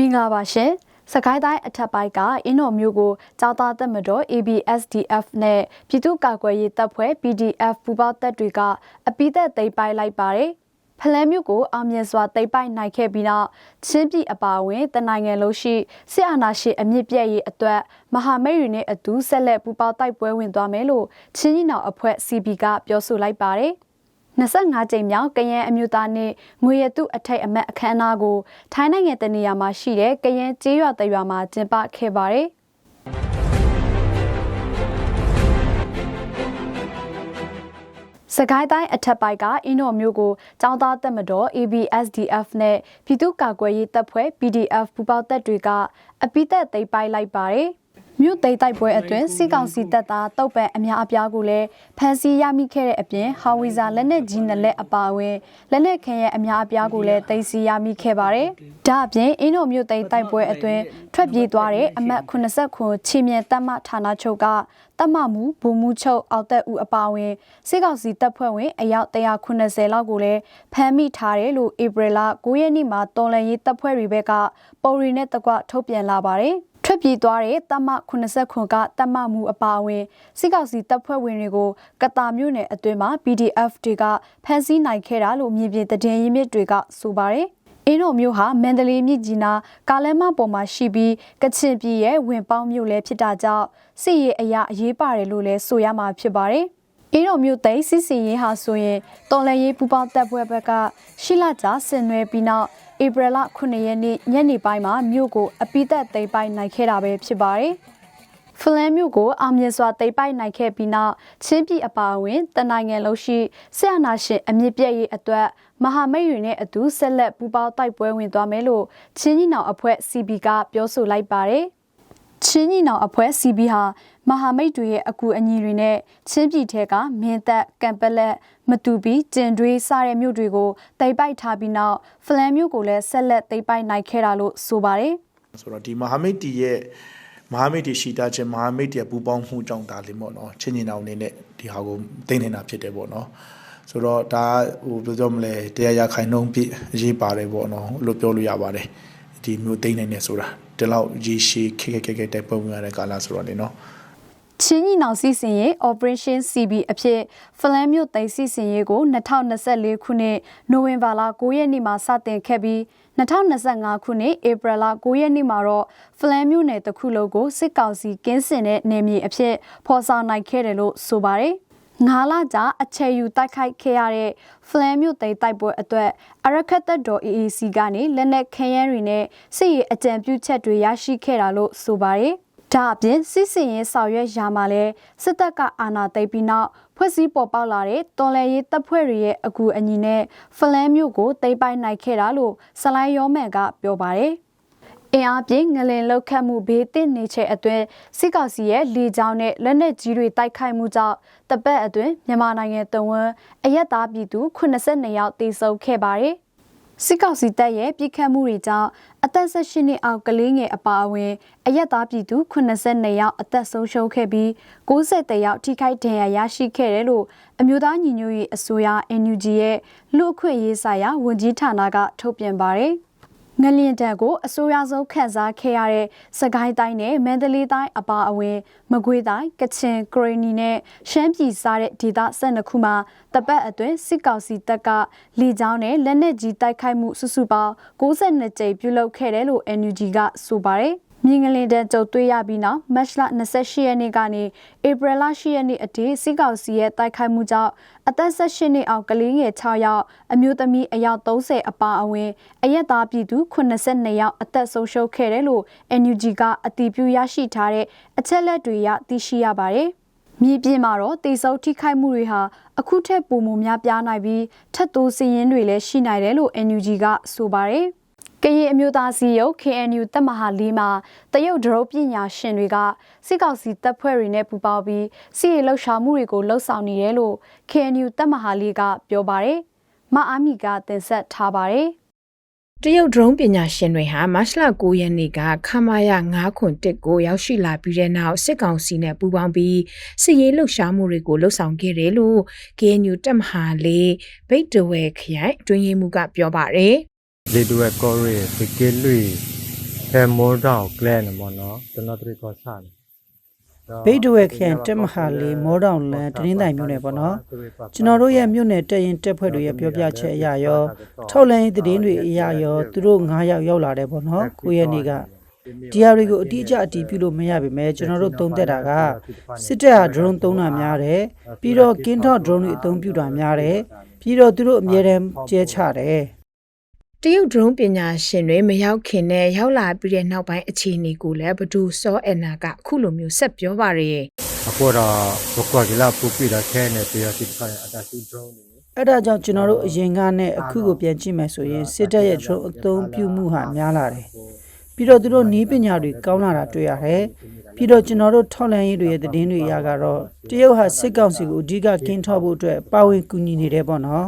မင်္ဂလာပါရှင်စကိုင်းတိုင်းအထက်ပိုင်းကအင်းတော်မျိုးကိုကြောသားတက်မတော် ABSDF နဲ့ပြည်သူ့ကာကွယ်ရေးတပ်ဖွဲ့ PDF ပူးပေါင်းတပ်တွေကအပိသက်သိမ်းပိုက်လိုက်ပါတယ်ဖလန်းမြို့ကိုအောင်မြင်စွာသိမ်းပိုက်နိုင်ခဲ့ပြီးနောက်ချင်းပြည်အပါအဝင်တနိုင်ငံလုံးရှိစစ်အာဏာရှင်အမြင့်ပြည့်ရေးအတွက်မဟာမိတ်တွေနဲ့အတူဆက်လက်ပူးပေါင်းတိုက်ပွဲဝင်သွားမယ်လို့ချင်းကြီးနောင်အဖွဲ့ CB ကပြောဆိုလိုက်ပါတယ်။ 25ကြိမ်မြောက်ကရင်အမျိုးသားနှင့်ငွေရတုအထိတ်အမတ်အခမ်းအနားကိုထိုင်းနိုင်ငံတနေရာမှာရှိတဲ့ကရင်ကျေးရွာတရွာမှာကျင်းပခဲ့ပါတယ်။စကိုင်းတိုင်းအထက်ပိုင်းကအင်းတော်မျိုးကိုចောင်းသားတက်မတော် ABSDF နဲ့ပြည်သူ့ကာကွယ်ရေးတပ်ဖွဲ့ PDF ပူးပေါင်းတပ်တွေကအပိသက်သိမ်းပိုက်လိုက်ပါတယ်။ မြို့သိမ်းတိုက်ပွဲအတွင်းစစ်ကောင်စီတပ်သားတုတ်ပံအများအပြားကိုလည်းဖမ်းဆီးရမိခဲ့တဲ့အပြင်ဟာဝီဇာလက်နက်ကြီးနှစ်လက်အပါအဝင်လက်နက်ခဲယံအများအပြားကိုလည်းသိမ်းဆည်းရမိခဲ့ပါတယ်။ဒါအပြင်အင်းတို့မြို့သိမ်းတိုက်ပွဲအတွင်းထွက်ပြေးသွားတဲ့အမတ်89ချီမြင့်တပ်မဌာနချုပ်ကတမမှုဘူမှုချုပ်အောက်သက်ဦးအပါအဝင်စစ်ကောင်စီတပ်ဖွဲ့ဝင်အယောက်190လောက်ကိုလည်းဖမ်းမိထားတယ်လို့ဧပြီလ9ရက်နေ့မှာတော်လန်ရေးတပ်ဖွဲ့တွေဘက်ကပေါ်ရီနဲ့တကွထုတ်ပြန်လာပါတယ်။ ထွက်ပြေးသွားတဲ့တမ89ကတမမှုအပါအဝင်စစ်ကောင်စီတပ်ဖွဲ့ဝင်တွေကိုကတာမြို့နယ်အတွင်းမှာ PDF တွေကဖမ်းဆီးနိုင်ခဲ့တာလို့မြေပြင်သတင်းရင်းမြစ်တွေကဆိုပါတယ်။အင်းတို့မျိုးဟာမန္တလေးမြစ်ကြီးနားကားလမ်းမပေါ်မှာရှိပြီးကချင်ပြည်ရဲ့ဝင်ပေါင်းမြို့လည်းဖြစ်တာကြောင့်စစ်ရေးအရာအရေးပါတယ်လို့လည်းဆိုရမှာဖြစ်ပါတယ်။အင်းတော်မြို့သိစစ်စီရေးဟာဆိုရင်တော်လရေးပူပေါင်းတပ်ဖွဲ့ဘက်ကရှိလာကြဆင်နွယ်ပြီးနောက် ဧပြီလ9ရက်နေ့ညနေပိုင်းမှာမြို့ကိုအပိသက်သိမ်းပိုက်နိုင်ခဲ့တာပဲဖြစ်ပါတယ်။ဖလန်မြို့ကိုအောင်မြင်စွာသိမ်းပိုက်နိုင်ခဲ့ပြီးနောက်ချင်းပြည်အပါအဝင်တနိုင်ငံလုံးရှိဆရာနာရှင်အမြင့်ပြည့်ရေးအတွက်မဟာမိတ်တွေနဲ့အတူဆက်လက်ပူးပေါင်းတိုက်ပွဲဝင်သွားမယ်လို့ချင်းကြီးနောင်အဖွဲ့ CB ကပြောဆိုလိုက်ပါတယ်။ချင်းညီနောင်အဖွဲ့ CB ဟာ မဟာမိတ်တွေရဲ့အကူအညီတွေနဲ့ချင်းပြည်ထဲကမင်းသက်ကံပလက်မတူပီကျင်တွေးစတဲ့မြို့တွေကိုတိတ်ပိုက်ထားပြီးနောက်ဖလန်မြို့ကိုလည်းဆက်လက်တိတ်ပိုက်နိုင်ခဲ့တာလို့ဆိုပါတယ်ဆိုတော့ဒီမဟာမိတ်တီရဲ့မဟာမိတ်တီရှိတာချင်းမဟာမိတ်တီပူပေါင်းမှုကြောင့်ဒါလေးပေါ့နော်ချင်းညီနောင်အနေနဲ့ဒီဟာကိုသိနေတာဖြစ်တယ်ပေါ့နော်ဆိုတော့ဒါဟိုပြောကြမလဲတရားရခိုင်နှုံးပြည့်အရေးပါတယ်ပေါ့နော်လို့ပြောလို့ရပါတယ်ဒီမျိုးသိနေနေဆိုတာဒီလောက်ရေရှည်ခက်ခက်ခက်ခက်တိုက်ပွဲဝင်ရတဲ့ကာလဆိုတော့လေနော် ချင်းညီနောင်စီစဉ်ရေး Operation CB အဖြစ်ဖလန်မြို့သိမ်းစီစဉ်ရေးကို2024ခုနှစ်နိုဝင်ဘာလ9ရက်နေ့မှာစတင်ခဲ့ပြီး2025ခုနှစ်ဧပြီလ9ရက်နေ့မှာတော့ဖလန်မြို့နယ်တစ်ခုလုံးကိုစစ်ကောင်စီကင်းစင်တဲ့နယ်မြေအဖြစ်ဖော်ဆောင်နိုင်ခဲ့တယ်လို့ဆိုပါတယ်။ငါးလကြာအချေယူတိုက်ခိုက်ခဲ့ရတဲ့ဖလန်မြို့သိမ်းတိုက်ပွဲအတွက်အရခတ်သက်တော် AAC ကနေလက်နက်ခဲယမ်းတွေနဲ့စစ်ရေးအကြံပြုချက်တွေရရှိခဲ့တာလို့ဆိုပါတယ်။ ဒါအပြင်စစ်စင်ရေးဆောင်ရွက်ရာမှာလဲစစ်တပ်ကအာဏာသိမ်းပြီးနောက်ဖွဲ့စည်းပေါ်ပေါက်လာတဲ့တော်လှန်ရေးတပ်ဖွဲ့တွေရဲ့အကူအညီနဲ့ဖလန်မြို့ကိုသိမ်းပိုက်နိုင်ခဲ့တာလို့ဆလိုင်းယောမန်ကပြောပါတယ်။အင်အားပြင်းငလင်လောက်ခတ်မှုဘေးသင့်နေချက်အတွင်းစစ်ကောင်စီရဲ့လေကြောင်းနဲ့လက်နက်ကြီးတွေတိုက်ခိုက်မှုကြောင့်တပတ်အတွင်းမြန်မာနိုင်ငံတဝန်းအရက်သားပြည်သူ82ယောက်သေဆုံးခဲ့ပါတယ်။ စစ်ကောင်စီတပ်ရဲ့ပြစ်ခတ်မှုတွေကြောင့်အသက်18နှစ်အောက်ကလေးငယ်အပါအဝင်အရက်သားပြည်သူ82ယောက်အသက်ဆုံးရှုံးခဲ့ပြီး90ယောက်ထိခိုက်ဒဏ်ရာရရှိခဲ့တယ်လို့အမျိုးသားညီညွတ်ရေးအစိုးရ NUG ရဲ့လူ့အခွင့်အရေးဆိုင်ရာဝန်ကြီးဌာနကထုတ်ပြန်ပါတယ်။ ငလျင်တက်ကိုအဆိုးရဆုံးခန်းစားခဲ့ရတဲ့စကိုင်းတိုင်းနဲ့မန္တလေးတိုင်းအပါအဝင် မကွေးတိုင်းကချင်ကရီနီနဲ့ရှမ်းပြည်စားတဲ့ဒေသ12ခုမှာတပတ်အတွင်းစစ်ကောင်စီတပ်ကလေကြောင်းနဲ့လက်နက်ကြီးတိုက်ခိုက်မှုစုစုပေါင်း62ကြိမ်ပြုလုပ်ခဲ့တယ်လို့ NUG ကဆိုပါတယ်။ မြင်းကလေးတဲ့ကြုံတွေ့ရပြီးနောက်မတ်လ28ရက်နေ့ကနေဧပြီလ10ရက်နေ့အထိစစ်ကောင်စီရဲ့တိုက်ခိုက်မှုကြောင့်အသက်18နှစ်အောက်ကလေးငယ်6ယောက်အမျိုးသမီးအယောက်30အပါအဝင်အရက်သားပြည်သူ82ယောက်အသက်ဆုံးရှုံးခဲ့တယ်လို့ NUG ကအတည်ပြုရရှိထားတဲ့အချက်လက်တွေရသိရှိရပါတယ်။မြေပြင်မှာတော့တေဆုပ်ထိခိုက်မှုတွေဟာအခုထက်ပိုမိုများပြားနိုင်ပြီးထပ်တိုးစည်ရင်းတွေလည်းရှိနိုင်တယ်လို့ NUG ကဆိုပါတယ်။ ကရင်အမျိုးသားစီရုပ် KNU တပ်မဟာလေးမှာတရုတ်ဒရုပညာရှင်တွေကစစ်ကောင်စီတပ်ဖွဲ့တွေနဲ့ပူးပေါင်းပြီးစစ်ရေးလှုပ်ရှားမှုတွေကိုလှုပ်ဆောင်နေတယ်လို့ KNU တပ်မဟာလေးကပြောပါတယ်။မအားမီကတင်ဆက်ထားပါတယ်။တရုတ်ဒရုန်းပညာရှင်တွေဟာမတ်လ9ရက်နေ့ကခမာယ9ခွန်1ကိုရောက်ရှိလာပြီးတဲ့နောက်စစ်ကောင်စီနဲ့ပူးပေါင်းပြီးစစ်ရေးလှုပ်ရှားမှုတွေကိုလှုပ်ဆောင်ခဲ့တယ်လို့ KNU တပ်မဟာလေးဗိတ်တဝဲခရိုင်အတွင်းရေးမှူးကပြောပါတယ် လေတွဲကောရဲပကေလွေအဲမိုးတောင်ကလဲနေမနော်ကျွန်တော်တို့ကစားနေဘိတ်တွေခရိုင်တက်မဟာလေးမောတောင်လန်တရင်းတိုင်မြို့နယ်ပေါ့နော်ကျွန်တော်တို့ရဲ့မြို့နယ်တက်ရင်တက်ဖွဲ့တွေရဲ့ပြောပြချက်အရရောထောက်လန်းရေးသတင်းတွေအရရောသူတို့9ယောက်ရောက်လာတယ်ပေါ့နော်ကိုရဲ့နေ့ကဒီဟာတွေကိုအတိအကျအတည်ပြုလို့မရပါပဲကျွန်တော်တို့သုံးသက်တာကစစ်တပ်ဟာ drone သုံးတာများတယ်ပြီးတော့ကင်းထော့ drone တွေအသုံးပြုတာများတယ်ပြီးတော့သူတို့အမြဲတမ်းကျဲချတယ် တရုတ် drone ပညာရှင်တွေမရောက်ခင်နဲ့ရောက်လာပြီးတဲ့နောက်ပိုင်းအခြေအနေကိုလည်းဘဒူစောအန်နာကအခုလိုမျိုးဆက်ပြောပါရယ်အခုတော့ဘကွာကလာပူပီတာခဲနေပြရစီခါအတာစီဒရုန်းနေအဲ့ဒါကြောင့်ကျွန်တော်တို့အရင်ကနဲ့အခုကိုပြန်ကြည့်မယ်ဆိုရင်စစ်တပ်ရဲ့ drone အသုံးပြုမှုဟာများလာတယ်ပြီးတော့သူတို့နီးပညာတွေကောင်းလာတာတွေ့ရတယ်ပြီးတော့ကျွန်တော်တို့ထောက်လန်းရေးတွေရဲ့သတင်းတွေအရကတော့တရုတ်ဟာစစ်ကောင်စီကိုအဓိကကင်းထောက်ဖို့အတွက်ပါဝင်ကူညီနေတယ်ပေါ့နော်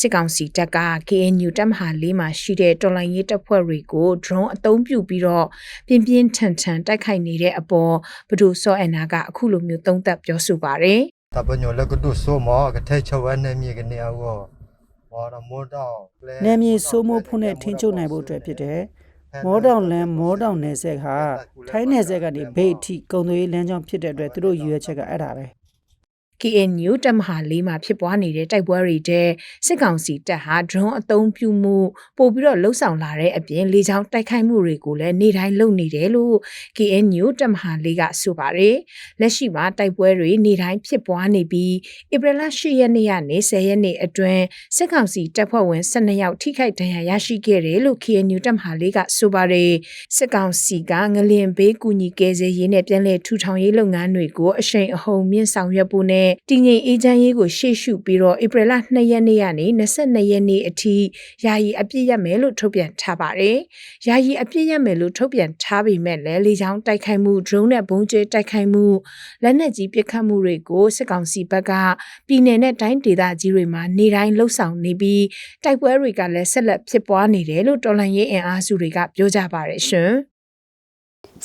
စစ်ကောင်စီတပ်က KNU တပ်မဟာလေးမှာရှိတဲ့တော်လိုင်းရေးတပ်ဖွဲ့တွေကို drone အသုံးပြုပြီးတော့ပြင်းပြင်းထန်ထန်တိုက်ခိုက်နေတဲ့အပေါ်ဘဒူစောအန်နာကအခုလိုမျိုးသုံးသပ်ပြောဆိုပါရယ်တပညောလည်းကတုဆိုမောကထဲချဝနေမြေကနေအောဘောရမိုးတောင်ကလဲနယ်မြေစိုးမိုးဖို့နဲ့ထိန်းချုပ်နိုင်ဖို့အတွက်ဖြစ်တယ်မောတောင်လန်မောတောင်နယ်ဆက်ဟာထိုင်းနယ်ဆက်ကနေဘိတ်အထိကုံသွေးလမ်းကြောင်းဖြစ်တဲ့အတွက်သူတို့ရည်ရွယ်ချက်ကအဲ့ဒါပဲ KNU တပ်မဟာလေးမှာဖြစ်ပွားနေတဲ့တိုက်ပွဲတွေတဲ့စစ်ကောင်စီတပ်ဟာ drone အသုံးပြုမှုပို့ပြီးတော့လှုပ်ဆောင်လာတဲ့အပြင်လေကြောင်းတိုက်ခိုက်မှုတွေကိုလည်းနေ့တိုင်းလုပ်နေတယ်လို့ KNU တပ်မဟာလေးကဆိုပါတယ်လက်ရှိမှာတိုက်ပွဲတွေနေ့တိုင်းဖြစ်ပွားနေပြီးဧပြီလ10ရက်နေ့ကနေ10ရက်နေ့အတွင်းစစ်ကောင်စီတပ်ဖွဲ့ဝင်12ယောက်ထိခိုက်ဒဏ်ရာရရှိခဲ့တယ်လို့ KNU တပ်မဟာလေးကဆိုပါတယ်စစ်ကောင်စီကငလင်ဘေးကူညီကယ်ဆယ်ရေးနဲ့ပြည်내ထူထောင်ရေးလုပ်ငန်းတွေကိုအရှိန်အဟုန်မြင့်ဆောင်ရွက်ဖို့နဲ့တည်ငြိမ်အေးချမ်းရေးကိုရှေ့ရှုပြီးတော့ဧပြီလ2ရက်နေ့ကနေ22ရက်နေ့အထိယာယီအပြည့်ရမယ်လို့ထုတ်ပြန်ထားပါတယ်။ယာယီအပြည့်ရမယ်လို့ထုတ်ပြန်ထားပေမဲ့လည်းလေကြောင်းတိုက်ခိုက်မှု drone နဲ့ဘုံကျဲတိုက်ခိုက်မှုလက်နက်ကြီးပစ်ခတ်မှုတွေကိုစစ်ကောင်စီဘက်ကပြည်내နဲ့တိုင်းဒေသကြီးတွေမှာနေတိုင်းလှုပ်ဆောင်နေပြီးတိုက်ပွဲတွေကလည်းဆက်လက်ဖြစ်ပွားနေတယ်လို့တော်လှန်ရေးအင်အားစုတွေကပြောကြပါတယ်ရှင်။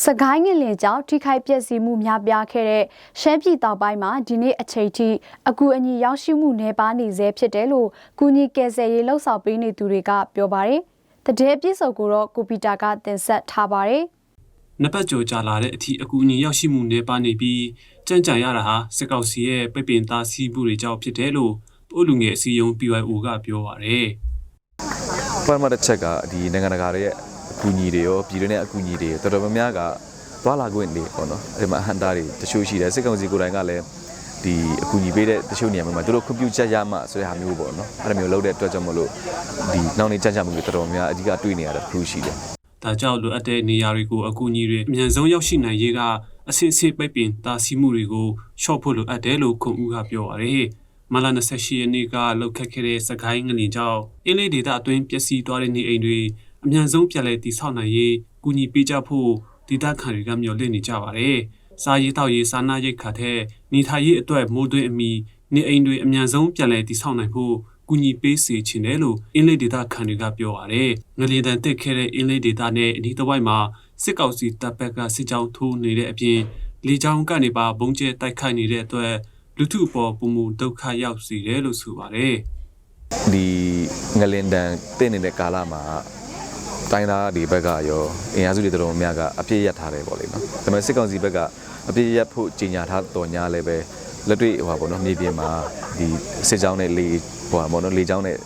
စကိုင်းငလင်ကြောင့်ထိခိုက်ပျက်စီးမှုများပြားခဲ့တဲ့ရှမ်းပြည်တောင်ပိုင်းမှာဒီနေ့အချိန်ထိအကူအညီရောက်ရှိမှုနှဲပါနေဆဲဖြစ်တယ်လို့ကုညီကယ်ဆယ်ရေးလှုပ်ဆောင်ပေးနေသူတွေကပြောပါတယ်။တတဲ့ပြည့်စုံကိုတော့ကိုပီတာကတင်ဆက်ထားပါတယ်။နှစ်ပတ်ကျော်ကြာလာတဲ့အထိအကူအညီရောက်ရှိမှုနေပါနေပြီးကြံ့ကြံရတာဟာစစ်ကောက်စီရဲ့ပိတ်ပင်သားစီးမှုတွေကြောင့်ဖြစ်တယ်လို့ပို့လူငယ်အစည်းအရုံး PYO ကပြောပါရယ်ပထမတစ်ချက်ကဒီနိုင်ငံတကာတွေရဲ့အ ကူအညီတွေရောပြည်တွင်းရဲ့အကူအညီတွေတော်တော်များများကသွားလာခွင့်တွေပေါ့နော်အဲ့ဒီမှာအဟန်တာတွေတချို့ရှိတယ်စစ်ကောင်စီကိုယ်တိုင်ကလည်းဒီအကူအညီပေးတဲ့တချို့နေရာမှာသူတို့ခွင့်ပြုချက်ရမှဆိုတဲ့ဟာမျိုးပေါ့နော်အဲ့လိုမျိုးလုပ်တဲ့အတွက်ကြောင့်မလို့ဒီနောက်နေကြကြမှုတွေတော်တော်များများအဓိကတွေ့နေရတာတစ်ခုရှိတယ်။ဒါကြောင့်လိုအပ်တဲ့နေရာတွေကိုအကူအညီတွေအမြန်ဆုံးရောက်ရှိနိုင်ရေးကအစစ်အစစ်ပိတ်ပင်သားစီးမှုတွေကိုရှော့ဖို့လိုအပ်တယ်လို့ခွန်ဦးကပြောပါရယ်။မလာ28ရက်နေ့ကလောက်ခတ်ခဲ့တဲ့စကိုင်းငလင်ကြောင့်အင်းလေးဒေတာအတွင်းပျက်စီးသွားတဲ့နေအိမ်တွေ အမြန်ဆုံးပြန်လည်တည်ဆောက်နိုင်ရေးကူညီပေးကြဖို့ဒေတာခံတွေကမျှော်လင့်နေကြပါတယ်။စားရေးတောက်ရေးစားနာရိတ်ခါတဲ့နေထိုင်ရေးအတွက်မိုးသွင်းအမိနေအိမ်တွေအမြန်ဆုံးပြန်လည်တည်ဆောက်နိုင်ဖို့ကူညီပေးစေချင်တယ်လို့အင်းလေးဒေတာခံတွေကပြောပါတယ်။ငလျင်တန်တက်ခဲ့တဲ့အင်းလေးဒေတာနဲ့အဒီတစ်ဝိုက်မှာစစ်ကောင်စီတပ်ဘက်ကစစ်ကြောင်းထိုးနေတဲ့အပြင်လေကြောင်းကနေပါဘုံကျဲတိုက်ခိုက်နေတဲ့အတွက်လူထုအပေါ်ပုံမှုဒုက္ခရောက်စေတယ်လို့ဆိုပါတယ်။ဒီငလင်တန်တင့်နေတဲ့ကာလမှာ တိုင်းသားဒီဘက်ကရောအင်အားစုတွေတော်တော်များများကအပြည့်ရထားတယ်ပေါ့လေနော်ဒါပေမဲ့စစ်ကောင်စီဘက်ကအပြည့်ရဖို့ကြီးညာထားတော်ညာလည်းပဲလက်တွေ့ဟိုပါပေါ့နော်မြေပြင်မှာဒီစစ်ကြောင်းနဲ့လေဟိုပါပေါ့နော်လေကြောင်းနဲ့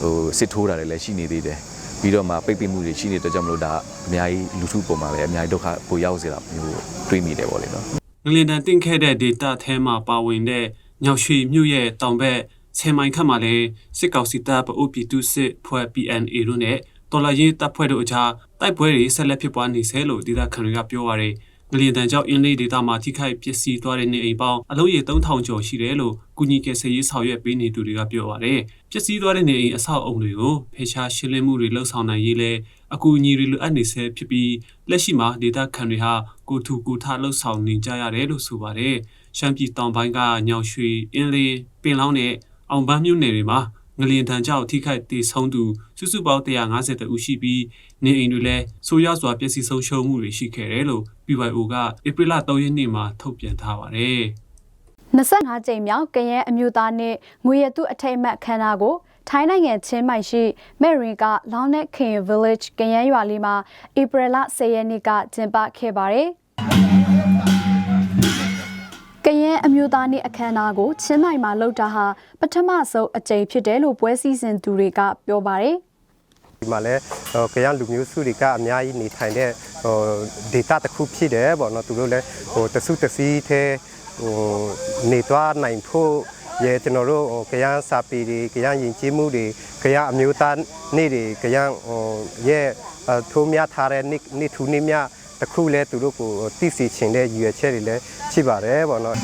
ဟိုစစ်ထိုးတာတွေလည်းရှိနေသေးတယ်ပြီးတော့မှပိတ်ပိတ်မှုတွေရှိနေတဲ့အတွက်ကြောင့်မလို့ဒါအများကြီးလူထုပုံမှာလည်းအများကြီးဒုက္ခပိုရောက်စေတာမျိုးတွေးမိတယ်ပေါ့လေနော်ငလင်တန်တင်ခဲ့တဲ့ data ထဲမှာပါဝင်တဲ့ညောင်ရွှေမြို့ရဲ့တောင်ဘက်ဆယ်မိုင်ခန့်မှာလည်းစစ်ကောင်စီတပ်ပအိုပီတုစစ်ဖွဲ့ PNA တို့နဲ့ တော်လာရေးတပ်ဖွဲ့တို့အကြားတိုက်ပွဲတွေဆက်လက်ဖြစ်ပွားနေဆဲလို့ဒေသခံတွေကပြောပါရယ်ငလင်တန်ကြောင့်အင်းလေးဒေသမှာထိခိုက်ပျက်စီးသွားတဲ့နေအိမ်ပေါင်းအလုံးရေ3000ကျော်ရှိတယ်လို့ကုညီကယ်ဆယ်ရေးဆောင်ရွက်ပေးနေသူတွေကပြောပါရယ်ပျက်စီးသွားတဲ့နေအိမ်အဆောက်အုံတွေကိုဖေရှားရှင်းလင်းမှုတွေလှုပ်ဆောင်နိုင်ရေးလဲအကူအညီတွေလိုအပ်နေဆဲဖြစ်ပြီးလက်ရှိမှာဒေသခံတွေဟာကိုထူကိုထလှုပ်ဆောင်နေကြရတယ်လို့ဆိုပါတယ်ရှမ်းပြည်တောင်ပိုင်းကညောင်ရွှေအင်းလေးပင်လောင်းနဲ့အောင်ပန်းမြို့နယ်တွေမှာ ငလျင်တန်ကြောင့်ထိခိုက်ဒေဆုံးသူစုစုပေါင်း150ဦးရှိပြီးနေအိမ်တွေလည်းဆိုးရွားစွာပျက်စီးဆုံးရှုံးမှုတွေရှိခဲ့တယ်လို့ PYO ကဧပြီလ3ရက်နေ့မှာထုတ်ပြန်ထားပါတယ်။25ကြိမ်မြောက်ကရန်အမျိုးသားနဲ့ငွေရတုအထိတ်အမှတ်ခမ်းနားကိုထိုင်းနိုင်ငံချင်းမိုင်ရှိမယ်ရင်ကလောင်းနဲ့ခင် village ကရန်ရွာလေးမှာဧပြီလ10ရက်နေ့ကကျင်းပခဲ့ပါတယ် ကရန်အမျိုးသားနေ့အခမ်းအနားကိုချင်းမိုင်မှာလုပ်တာဟာပထမဆုံးအကြိမ်ဖြစ်တယ်လို့ပွဲစည်းစဉ်သူတွေကပြောပါတယ်။ဒီမှာလဲဟိုကရန်လူမျိုးစုတွေကအများကြီးနေထိုင်တဲ့ဟိုဒေတာတစ်ခုဖြစ်တယ်ပေါ့နော်သူတို့လည်းဟိုတဆုတစည်းသေးဟိုနေသွားနိုင်ဖို့ရဲကျွန်တော်တို့ဟိုကရန်စာပေတွေကရန်ယဉ်ကျေးမှုတွေကရန်အမျိုးသားနေ့တွေကရန်ဟိုရဲအထိုးများထားတဲ့နေ့နေ့ထူးနေ့များ တစ်ခုလဲသူတို့ကိုသိစီချင်တဲ့ရည်ရွယ်ချက်တွေလည်းရှိပါတယ်ပေါ့နော်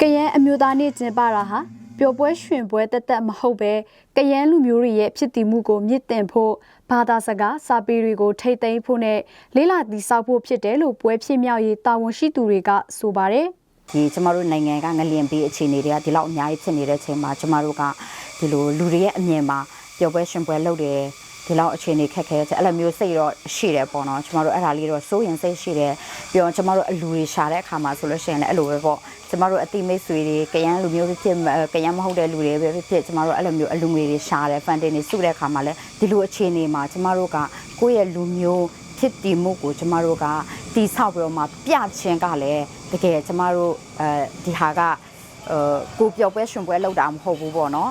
ကယန်းအမျိုးသားနေ့ကျင်းပတာဟာပျော်ပွဲရွှင်ပွဲတက်တက်မဟုတ်ပဲကယန်းလူမျိုးတွေရဲ့ဖြစ်တည်မှုကိုမြင့်တင်ဖို့ဘာသာစကားစာပေတွေကိုထိမ့်သိမ်းဖို့နဲ့လေးလာတည်ဆောက်ဖို့ဖြစ်တယ်လို့ပွဲဖြစ်မြောက်ရေးတာဝန်ရှိသူတွေကဆိုပါတယ်ဒီကျမတို့နိုင်ငံကငလျင်ပေးအခြေအနေတွေကဒီလောက်အများကြီးဖြစ်နေတဲ့အချိန်မှာကျမတို့ကဒီလိုလူတွေရဲ့အမြင်မှာပျော်ပွဲရှင်ပွဲလုပ်တယ် ဒီလောက်အခြေအနေခက်ခဲတဲ့အဲ့လိုမျိုးစိတ်တော့ရှိတယ်ပေါ့နော်ကျမတို့အဲ့ဒါလေးတော့စိုးရင်စိတ်ရှိတယ်ပြီးတော့ကျမတို့အလူတွေရှာတဲ့အခါမှာဆိုလို့ရှိရင်လည်းအဲ့လိုပဲပေါ့ကျမတို့အတိမိတ်ဆွေတွေကရန်လူမျိုးဖြစ်ဖြစ်ကရန်မဟုတ်တဲ့လူတွေပဲဖြစ်ဖြစ်ကျမတို့အဲ့လိုမျိုးအလူငွေတွေရှာတယ် funding တွေစုတဲ့အခါမှာလည်းဒီလိုအခြေအနေမှာကျမတို့ကကိုယ့်ရဲ့လူမျိုးဖြစ်တည်မှုကိုကျမတို့ကတီဆောက်ပြီးတော့မှပြချင်းကလည်းတကယ်ကျမတို့အဲဒီဟာကအဲကိုပျော်ပွဲရှင်ပွဲလောက်တာမဟုတ်ဘူးပေါ့နော်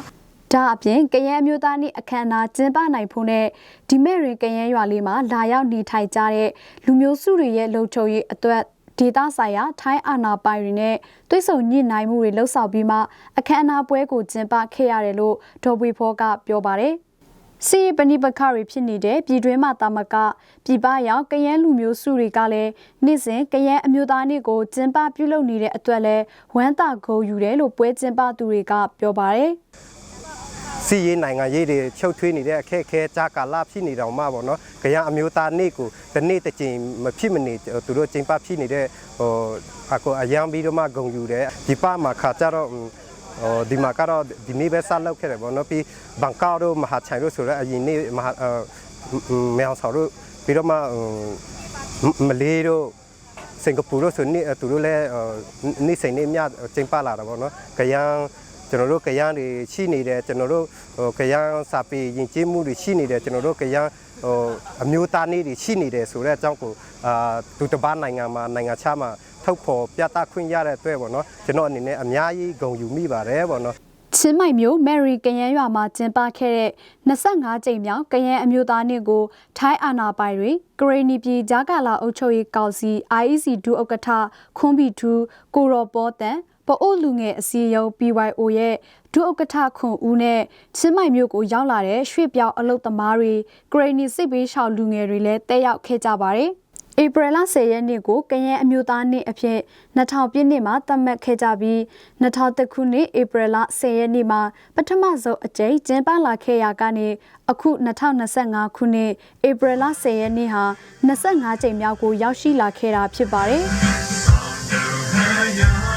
ဒါအပြင်ကယန်းအမျိုးသားနေ့အခမ်းအနားကျင်းပနိုင်ဖို့နဲ့ဒီမဲ့ရင်ကယန်းရွာလေးမှာလာရောက်နေထိုင်ကြတဲ့လူမျိုးစုတွေရဲ့လုံခြုံရေးအတွက်ဒေတာဆိုင်ရာထိုင်းအာဏာပိုင်တွေနဲ့တွိတ်ဆုံညှိနှိုင်းမှုတွေလှုပ်ဆောင်ပြီးမှအခမ်းအနားပွဲကိုကျင်းပခဲ့ရတယ်လို့ဒေါ်ဘွေဖောကပြောပါတယ်။စီပဏိပခတွေဖြစ်နေတဲ့ပြည်တွင်းမှာတာမကပြည်ပရောက်ကယန်းလူမျိုးစုတွေကလည်းနေ့စဉ်ကယန်းအမျိုးသားနေ့ကိုကျင်းပပြုလုပ်နေတဲ့အတွက်လဲဝမ်းသာဂုဏ်ယူတယ်လို့ပွဲကျင်းပသူတွေကပြောပါတယ်။ စီရေးနိုင်ငံရေးတွေချုပ်ထွေးနေတဲ့အခက်အခဲကြားကာလဖြစ်နေတော့မှပေါ့နော်။ကြရအမျိုးသားနေ့ကိုတစ်နေ့တစ်ချိန်မဖြစ်မနေသူတို့ကျင်းပဖြစ်နေတဲ့ဟိုအကောအယံပြီးတော့မှဂုံယူတယ်ဒီပမှာခါကြတော့ဟိုဒီမှာကတော့ဒီနေ့ပဲဆက်လုပ်ခဲ့တယ်ပေါ့နော်ပြီးဘန်ကောက်တို့မဟာချိုင်တို့ဆိုတော့အရင်နေ့မဟာမဲအောင်ဆော်တို့ပြီးတော့မှမလေးတို့စင်ကာပူတို့ဆိုနေသူတို့လည်းနေ့စဉ်နေ့မြကျင်းပလာတာပေါ့နော်။ကြရန် ကျွန်တော်တို့ကရန်တွေရှိနေတယ်ကျွန်တော်တို့ဟိုကရန်စာပေယဉ်ကျေးမှုတွေရှိနေတယ်ကျွန်တော်တို့ကရန်ဟိုအမျိုးသားနေ့တွေရှိနေတယ်ဆိုတဲ့အကြောင်းကိုအာဒုတဘာနိုင်ငံမှာနိုင်ငံခြားမှာထုတ်ဖော်ပြသခွင့်ရတဲ့အတွက်ပေါ့နော်ကျွန်တော်အနေနဲ့အများကြီးဂုဏ်ယူမိပါတယ်ပေါ့နော်ချင်းမိုင်မျိုးမယ်ရီကရန်ရွာမှာကျင်းပခဲ့တဲ့25ကြိမ်မြောက်ကရန်အမျိုးသားနေ့ကိုထိုင်းအာနာပိုင်တွေကရေနီပြည်ဂျာကာလာအုပ်ချုပ်ရေးကောင်စီ IEC ဒုဥက္ကဋ္ဌခွန်ဘီထူကိုရော်ပေါ်တန် ပအိုလူငယ်အစည်းအရုံး BYO ရဲ့ဒုဥက္ကဋ္ဌခွန်ဦးနဲ့ချင်းမိုင်မြို့ကိုရောက်လာတဲ့ရွှေပြောင်းအလုတ်သမားတွေကရေနီစစ်ပေးရှောက်လူငယ်တွေလည်းတက်ရောက်ခဲ့ကြပါတယ်။ဧပြီလ10ရက်နေ့ကိုကရန်အမျိုးသားနေ့အဖြစ်2000ပြည့်နှစ်မှာသတ်မှတ်ခဲ့ကြပြီး2000ခုနှစ်ဧပြီလ10ရက်နေ့မှာပထမဆုံးအကြိမ်ကျင်းပလာခဲ့ရာကနေအခု2025ခုနှစ်ဧပြီလ10ရက်နေ့ဟာ25ကြိမ်မြောက်ကိုရောက်ရှိလာခဲ့တာဖြစ်ပါတယ်။